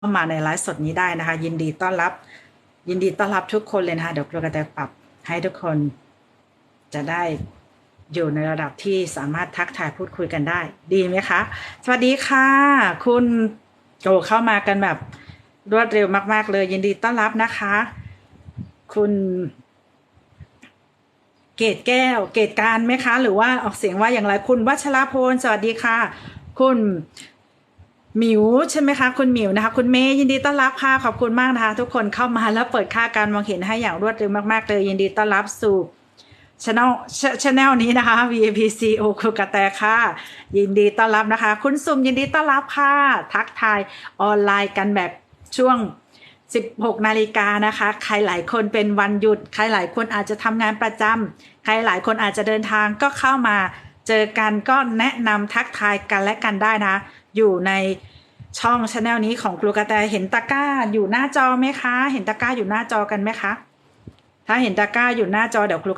เข้ามาในไลฟ์สดนี้ได้นะคะ ยินดีต้อนรับ ยินดีต้อนรับทุกคนเลยนะคะเดี๋ยวครูกระแตปรับให้ทุกคนจะได้อยู่ในระดับที่สามารถทักทายพูดคุยกันได้ ดีไหมคะ สวัสดีค่ะ คุณโอเข้ามากันแบบรวดเร็วมาก ๆ เลย ยินดีต้อนรับนะคะ คุณ เกตแก้ว เกตการไหมคะ หรือว่าออกเสียงว่าอย่างไรคุณวัชรพลสวัสดีค่ะ คุณ หมิวใช่ไหมคะคุณหมิวนะคะ คุณเมย์ยินดีต้อนรับค่ะขอบคุณมากนะคะ ทุกคนเข้ามาแล้วเปิดค่าการมองเห็นให้อย่างรวดเร็วมากๆเลยยินดีต้อนรับสู่ช anel ช anel นี้นะคะ VAPC โอคุกระแตค่ะ ยินดีต้อนรับนะคะ คุณซุมยินดีต้อนรับค่ะ ทักทายออนไลน์กันแบบช่วง 16 นาฬิกานะคะ ใครหลายคนเป็นวันหยุด ใครหลายคนอาจจะทำงานประจำใครหลายคนอาจจะเดินทางก็เข้ามา เจอกันก็แนะนำทักทายกันและกันได้นะ อยู่ในช่องชาแนลนี้ของครูกระแตเห็นตะกร้าอยู่หน้าจอไหมคะ เห็นตะกร้าอยู่หน้าจอกันไหมคะ ถ้าเห็นตะกร้าอยู่หน้าจอเดี๋ยวครู